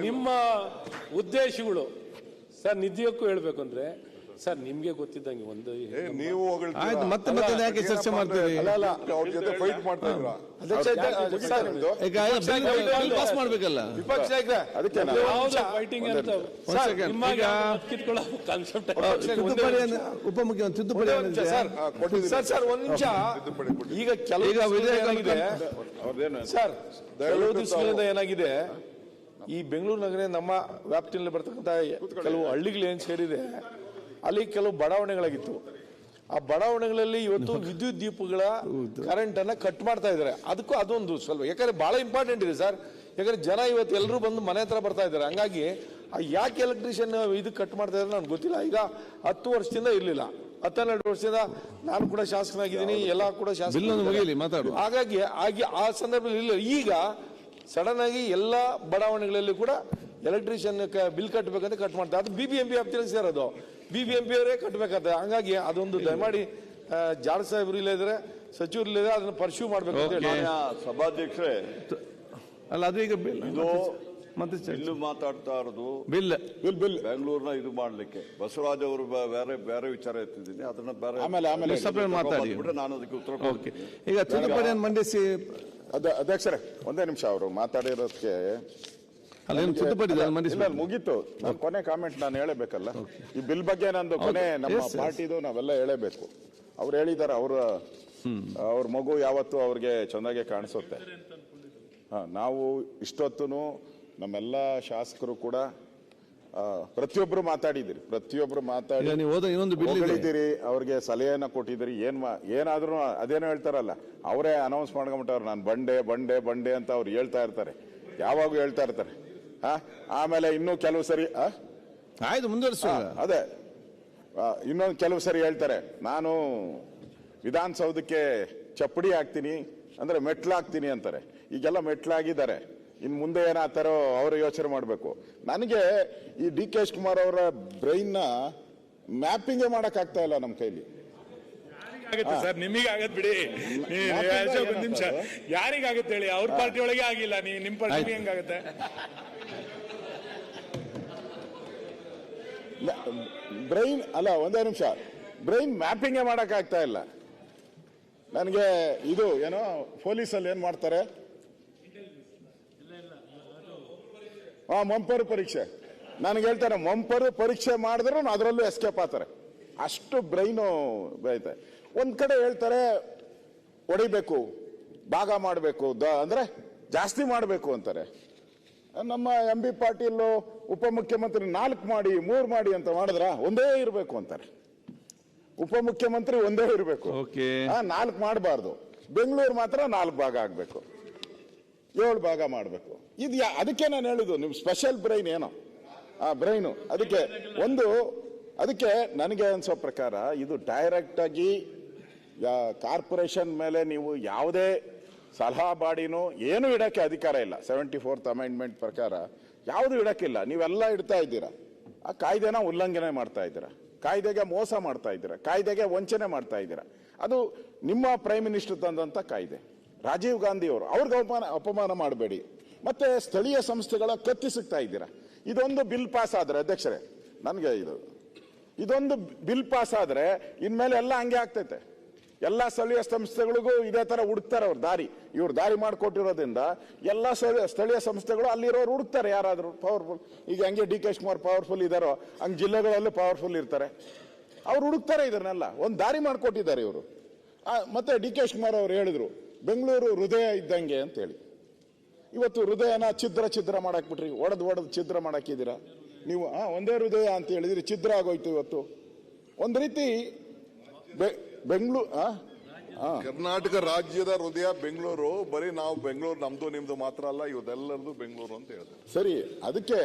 ನಿಮ್ಮ ಉದ್ದೇಶಗಳು. ಸರ್ ನಿಜಕ್ಕೂ ಹೇಳ್ಬೇಕು ಅಂದ್ರೆ ಸರ್ ನಿಮ್ಗೆ ಗೊತ್ತಿದ್ದಂಗೆ ಒಂದು ಏ, ನೀವು ಹೊಗಳ್ತೀರಾ? ಆಯ್ತು ಮತ್ತೆ ಮತ್ತೆ ಯಾಕೆ ಚರ್ಚೆ ಮಾಡ್ತೀವಿ ಅಲ್ಲ, ಅಲ್ಲ, ಅವ್ರ ಜೊತೆ ಫೈಟ್ ಮಾಡ್ತಾ ಇದ್ರ ಅಧ್ಯಕ್ಷ ಇದ್ದ- ಸರ್, ಈಗ ಬಿಲ್ ಬಿಲ್ ಪಾಸ್ ಮಾಡ್ಬೇಕಲ್ಲ? ವಿಪಕ್ಷ ನಾಯಕರೇ, ಅದಕ್ಕೆ ನಾನು- ಯಾವ್ದು ಫೈಟಿಂಗ್ ಅಂತ ಒಂದ್ second. ನಿಮ್ಮಾಗೆ ಈಗ- ಯಾವ್ದು ಕಿತ್ಕೊಳ್ಳೋ ಕಾನ್ಸೆಪ್ಟ್ ತಿದ್ದುಪಡಿ ಅಂದ್ರೆ ಉಪಮುಖ್ಯಮಂತ್ರಿ ತಿದ್ದುಪಡಿ ಒಂದೇ ನಿಮಿಷ, ಅಂದ್ರೆ ಸರ್ ಕೊಟ್ಟಿದ್ದೀನಿ. ಸರ್ ಸರ್ ಒಂದ್ ನಿಮಿಷ. ತಿದ್ದುಪಡಿ ಕೊಟ್ಟಿದ್ದೀನಿ. ಈಗ ಕೆಲವು ಈಗ ದಿವಸಗಳಿಂದ ಏನಾಗಿದೆ? ಅವ್ರದ್ದೇನು ಸರ್ ಕೆಲವು ದಯವಿಟ್ಟು ದಿವಸಗಳಿಂದ ತಾವು- ಏನಾಗಿದೆ? ಈ ಬೆಂಗಳೂರು ನಗರ ನಮ್ಮ ವ್ಯಾಪ್ತಿಯಲ್ಲಿ ಬರ್ತಕ್ಕಂಥ ಕೆಲವು ಹಳ್ಳಿಗಳು ಏನ್ ಸೇರಿದೆ? ಅಲ್ಲಿ ಕೆಲವು ಬಡಾವಣೆಗಳಾಗಿತ್ತು. ಆ ಬಡಾವಣೆಗಳಲ್ಲಿ ಇವತ್ತು ವಿದ್ಯುತ್ ದೀಪಗಳ ಕರೆಂಟ್ ಅನ್ನ ಕಟ್ ಮಾಡ್ತಾ ಇದ್ದಾರೆ. ಅದಕ್ಕೂ ಅದೊಂದು ಸ್ವಲ್ಪ ಯಾಕಂದ್ರೆ ಬಹಳ ಇಂಪಾರ್ಟೆಂಟ್ ಇದೆ ಸರ್. ಯಾಕಂದ್ರೆ ಜನ ಇವತ್ತು ಎಲ್ಲರೂ ಬಂದು ಮನೆ ಹತ್ರ ಬರ್ತಾ ಇದ್ದಾರೆ. ಹಂಗಾಗಿ ಆ ಯಾಕೆ ಎಲೆಕ್ಟ್ರಿಷಿಯನ್ ಇದು ಕಟ್ ಮಾಡ್ತಾ ಇದ್ದಾರೆ ನನ್ಗೆ ಗೊತ್ತಿಲ್ಲ. ಈಗ ಹತ್ತು ವರ್ಷದಿಂದ ಇರಲಿಲ್ಲ. ಹತ್ತೆರಡು ವರ್ಷದಿಂದ ನಾನು ಕೂಡ ಶಾಸಕನಾಗಿದ್ದೀನಿ ಎಲ್ಲ ಕೂಡ ಶಾಸಕ. ಹಾಗಾಗಿ ಆಗಿ ಆ ಸಂದರ್ಭದಲ್ಲಿ ಇಲ್ಲ. ಈಗ ಸಡನ್ ಆಗಿ ಎಲ್ಲ ಬಡಾವಣೆಗಳಲ್ಲಿ ಕೂಡ ಎಲೆಕ್ಟ್ರಿಷಿಯನ್ ಬಿಲ್ ಕಟ್ಟಬೇಕಂತ ಕಟ್ ಮಾಡ್ತಾರೆ ಅದು ಬಿ ಬಿ ಎಂ ಪಿ ವ್ಯಾಪ್ತಿಯಲ್ಲಿ ಸೇರೋದು ಬಿ ಬಿ ಎಂ ಪಿ ಅವರೇ ಕಟ್ಟಬೇಕಾಗ್ತದೆ ಹಂಗಾಗಿ ಅದೊಂದು ದಯಮಾಡಿ ಜಾಡ್ ಸಾಹೇಬ್ರು ಇಲ್ಲದ್ರೆ ಸಚಿವರು ಇಲ್ಲದ್ರೆ ಅದನ್ನ ಪರ್ಸ್ಯೂ ಮಾಡ್ಬೇಕು ಅಂತ ಹೇಳಿ. ಸಭಾಧ್ಯಕ್ಷರೇ ಅಲ್ಲ ಅದು ಈಗ ಬಿಲ್. ಇದು ಮತ್ತೆ ಚರ್ಚೆ. ಇಲ್ಲೂ ಮಾತಾಡ್ತಾ ಇರೋದು ಬಿಲ್. Bill bill. ಬೆಂಗಳೂರಿನ ಇದು ಮಾಡ್ಲಿಕ್ಕೆ. ಬಸವರಾಜ್ ಅವರು ಬೇರೆ ಬೇರೆ ವಿಚಾರ ಎತ್ತಿದ್ದೀನಿ. ಅದನ್ನ ಬೇರೆ ಆಮೇಲೆ- ಆಮೇಲೆ separate ಮಾತಾಡಿ. ನಾನು ಅದಕ್ಕೆ ಉತ್ತರ ಓಕೆ. ಕೊಡ್ತೀನಿ ಈಗ ತಿದ್ದುಪಡಿಯನ್ನು ಮಂಡಿಸಿ? ಅದ ಅಧ್ಯಕ್ಷರೇ ಒಂದೇ ನಿಮಿಷ ಅವರು ಮಾತಾಡಿರೋದಕ್ಕೆ ಮುಗೀತು. ನಾನು ಕೊನೆ ಕಾಮೆಂಟ್ ನಾನು ಹೇಳಬೇಕಲ್ಲ? ಈ ಬಿಲ್ ಬಗ್ಗೆ ನಂದು ಕೊನೆ ನಮ್ಮ. ಪಾರ್ಟಿದು ನಾವೆಲ್ಲ ಹೇಳಬೇಕು. ಅವ್ರು ಹೇಳಿದ್ದಾರೆ ಅವ್ರ ಅವ್ರ ಮಗು ಯಾವತ್ತು ಅವ್ರಿಗೆ ಚೆನ್ನಾಗೆ ಕಾಣಿಸುತ್ತೆ. ಹಾ ನಾವು ಇಷ್ಟೊತ್ತು ನಮ್ಮೆಲ್ಲ ಶಾಸಕರು ಕೂಡ ಪ್ರತಿಯೊಬ್ರು ಮಾತಾಡಿದಿರಿ ಪ್ರತಿಯೊಬ್ರು ಮಾತಾಡಿ ಈಗ ನೀವು ಇನ್ನೊಂದು ಬಿಲ್ ಇದೆ. ಹೊಗಳಿದ್ದೀರಿ ಅವ್ರಿಗೆ ಸಲಹೆಯನ್ನ ಕೊಟ್ಟಿದ್ದೀರಿ. ಏನ್ ಏನಾದ್ರೂ ಅದೇನೋ ಹೇಳ್ತಾರಲ್ಲ ಅವರೇ ಅನೌನ್ಸ್ ಮಾಡ್ಕೊಂಬಿಟ್ಟವ್ರು. ನಾನು ಬಂಡೆ ಬಂಡೆ ಬಂಡೆ ಅಂತ ಅವ್ರು ಹೇಳ್ತಾ ಇರ್ತಾರೆ. ಯಾವಾಗೂ ಹೇಳ್ತಾ ಇರ್ತಾರೆ. ಆಮೇಲೆ ಇನ್ನೂ ಕೆಲವು ಸರಿ ಆ? ಆಯ್ತು ಮುಂದುವರಿಸುವ ಅದೇ. ಆ, ಇನ್ನೊಂದು ಕೆಲವು ಸರಿ ಹೇಳ್ತಾರೆ. ನಾನು ವಿಧಾನಸೌಧಕ್ಕೆ ಚಪ್ಪಡಿ ಹಾಕ್ತೀನಿ ಅಂದ್ರೆ ಮೆಟ್ಲಾಗ್ತೀನಿ ಅಂತಾರೆ. ಈಗೆಲ್ಲ ಮೆಟ್ಲಾಗಿದ್ದಾರೆ. ಇನ್ ಮುಂದೆ ಏನಾಗ್ತಾರೋ ಅವರು ಯೋಚನೆ ಮಾಡಬೇಕು. ನನಗೆ ಈ ಡಿ ಕೆ ಶಿವಕುಮಾರ್ ಅವರ ಬ್ರೈನ್ನ ಮ್ಯಾಪಿಂಗೇ ಮಾಡಕ್ ಆಗ್ತಾ ಇಲ್ಲ ನಮ್ಮ ಕೈಲಿ. ಆಗುತ್ತೆ ಸರ್? ನಿಮಗೆ ಆಗತ್ ಬಿಡಿ ನಿಮಿಷ? ಯಾರಿಗಾಗುತ್ತೆ ಹೇಳಿ? ಅವ್ರ ಪಾರ್ಟಿ ಒಳಗೆ ಆಗಿಲ್ಲ. ನೀವು ನಿಮ್ಮ ಪಾರ್ಟಿ ಹೆಂಗಾಗುತ್ತೆ? ಬ್ರೈನ್ ಅಲ್ಲ, ಒಂದೇ ನಿಮಿಷ. ಬ್ರೈನ್ ಮ್ಯಾಪಿಂಗೇ ಮಾಡೋಕ್ಕಾಗ್ತಾ ಇಲ್ಲ. ನನಗೆ ಇದು, ಏನೋ, ಪೊಲೀಸಲ್ಲಿ ಏನು ಮಾಡ್ತಾರೆ? ಹಾ ಮಂಪರು ಪರೀಕ್ಷೆ. ನನಗೆ ಹೇಳ್ತಾರೆ, ಮಂಪರು ಪರೀಕ್ಷೆ ಮಾಡಿದ್ರು ಅದರಲ್ಲೂ ಎಸ್ಕೇಪ್ ಆಗ್ತಾರೆ. ಅಷ್ಟು ಬ್ರೈನು ಬೆಳೀತೆ ಒಂದು ಕಡೆ ಹೇಳ್ತಾರೆ, ಹೊಡಿಬೇಕು, ಭಾಗ ಮಾಡಬೇಕು, ದ ಅಂದ್ರೆ ಜಾಸ್ತಿ ಮಾಡಬೇಕು ಅಂತಾರೆ. ನಮ್ಮ ಎಂ ಬಿ ಪಾಟೀಲ್ ಉಪಮುಖ್ಯಮಂತ್ರಿ ನಾಲ್ಕು ಮಾಡಿ ಮೂರು ಮಾಡಿ ಅಂತ ಮಾಡಿದ್ರ ಒಂದೇ ಇರಬೇಕು ಅಂತಾರೆ. ಉಪಮುಖ್ಯಮಂತ್ರಿ ಒಂದೇ ಇರಬೇಕು. ನಾಲ್ಕು ಮಾಡಬಾರ್ದು. ಬೆಂಗಳೂರು ಮಾತ್ರ ನಾಲ್ಕು ಭಾಗ ಆಗ್ಬೇಕು. ಏಳು ಭಾಗ ಮಾಡಬೇಕು. ಇದು ಅದಕ್ಕೆ ನಾನು ಹೇಳುದು ನಿಮ್ ಸ್ಪೆಷಲ್ ಬ್ರೈನ್ ಏನೋ. ಆ ಬ್ರೈನು ಅದಕ್ಕೆ ಒಂದು ಅದಕ್ಕೆ ನನಗೆ ಅನ್ಸೋ ಪ್ರಕಾರ ಇದು ಡೈರೆಕ್ಟ್ ಆಗಿ ಕಾರ್ಪೊರೇಷನ್ ಮೇಲೆ ನೀವು ಯಾವುದೇ ಸಲಹಾ ಬಾಡಿನೂ ಏನು ಇಡಕ್ಕೆ ಅಧಿಕಾರ ಇಲ್ಲ. ಸೆವೆಂಟಿ ಫೋರ್ತ್ ಅಮೆಂಡ್ಮೆಂಟ್ ಪ್ರಕಾರ ಯಾವುದು ಇಡೋಕ್ಕಿಲ್ಲ. ನೀವೆಲ್ಲ ಇಡ್ತಾ ಇದ್ದೀರಾ. ಆ ಕಾಯ್ದೆನ ಉಲ್ಲಂಘನೆ ಮಾಡ್ತಾ ಇದ್ದೀರಾ. ಕಾಯ್ದೆಗೆ ಮೋಸ ಮಾಡ್ತಾ ಇದ್ದೀರಾ. ಕಾಯ್ದೆಗೆ ವಂಚನೆ ಮಾಡ್ತಾ ಇದ್ದೀರಾ. ಅದು ನಿಮ್ಮ ಪ್ರೈಮ್ ಮಿನಿಸ್ಟರ್ ತಂದಂಥ ಕಾಯ್ದೆ. ರಾಜೀವ್ ಗಾಂಧಿ ಅವರು, ಅವ್ರಿಗೆ ಅಪಮಾನ ಅಪಮಾನ ಮಾಡಬೇಡಿ. ಮತ್ತು ಸ್ಥಳೀಯ ಸಂಸ್ಥೆಗಳ ಕತ್ತಿಸುತ್ತಾ ಇದ್ದೀರಾ. ಇದೊಂದು ಬಿಲ್ ಪಾಸ್ ಆದರೆ, ಅಧ್ಯಕ್ಷರೇ, ನನಗೆ ಇದು. ಇದೊಂದು ಬಿಲ್ ಪಾಸ್ ಆದರೆ, ಇನ್ಮೇಲೆ ಎಲ್ಲ ಹಂಗೆ ಆಗ್ತೈತೆ. ಎಲ್ಲ ಸ್ಥಳೀಯ ಸಂಸ್ಥೆಗಳಿಗೂ ಇದೇ ತರ ಹುಡುಕ್ತಾರೆ ಅವ್ರು ದಾರಿ. ಇವ್ರು ದಾರಿ ಮಾಡಿಕೊಟ್ಟಿರೋದ್ರಿಂದ ಎಲ್ಲ ಸ್ಥಳೀಯ ಸ್ಥಳೀಯ ಸಂಸ್ಥೆಗಳು ಅಲ್ಲಿರೋರು ಹುಡುಕ್ತಾರೆ ಯಾರಾದರೂ ಪವರ್ಫುಲ್ ಈಗ ಹಂಗೆ ಡಿ ಕೆ ಶಿವಕುಮಾರ್ ಪವರ್ಫುಲ್ ಇದಾರೋ, ಹಂಗೆ ಜಿಲ್ಲೆಗಳಲ್ಲೂ ಪವರ್ಫುಲ್ ಇರ್ತಾರೆ. ಅವ್ರು ಹುಡುಕ್ತಾರೆ ಇದನ್ನೆಲ್ಲ. ಒಂದು ದಾರಿ ಮಾಡಿಕೊಟ್ಟಿದ್ದಾರೆ ಇವರು. ಮತ್ತೆ ಡಿ ಕೆ ಶಿವಕುಮಾರ್ ಅವರು ಹೇಳಿದ್ರು, ಬೆಂಗಳೂರು ಹೃದಯ ಇದ್ದಂಗೆ ಅಂತ ಹೇಳಿ ಇವತ್ತು ಹೃದಯನ ಛಿದ್ರ ಛಿದ್ರ ಮಾಡಾಕ್ಬಿಟ್ರಿ. ಒಡೆದು ಒಡೆದು ಛಿದ್ರ ಮಾಡಾಕಿದ್ದೀರಾ? ನೀವು ಹಾಂ ಒಂದೇ ಹೃದಯ ಅಂತ ಹೇಳಿದ್ರಿ, ಛಿದ್ರ ಆಗೋಯ್ತು ಇವತ್ತು. ಒಂದು ರೀತಿ ಬೆಂಗಳೂರು ಹಾಂ ಕರ್ನಾಟಕ ರಾಜ್ಯದ ಹೃದಯ ಬೆಂಗಳೂರು ಬರೀ ನಾವು ಬೆಂಗಳೂರು ನಮ್ದು ನಿಮ್ದು ಮಾತ್ರ ಅಲ್ಲ ಇವದೆಲ್ಲರದು ಬೆಂಗಳೂರು ಅಂತ ಹೇಳಿದೆ ಸರಿ ಅದಕ್ಕೆ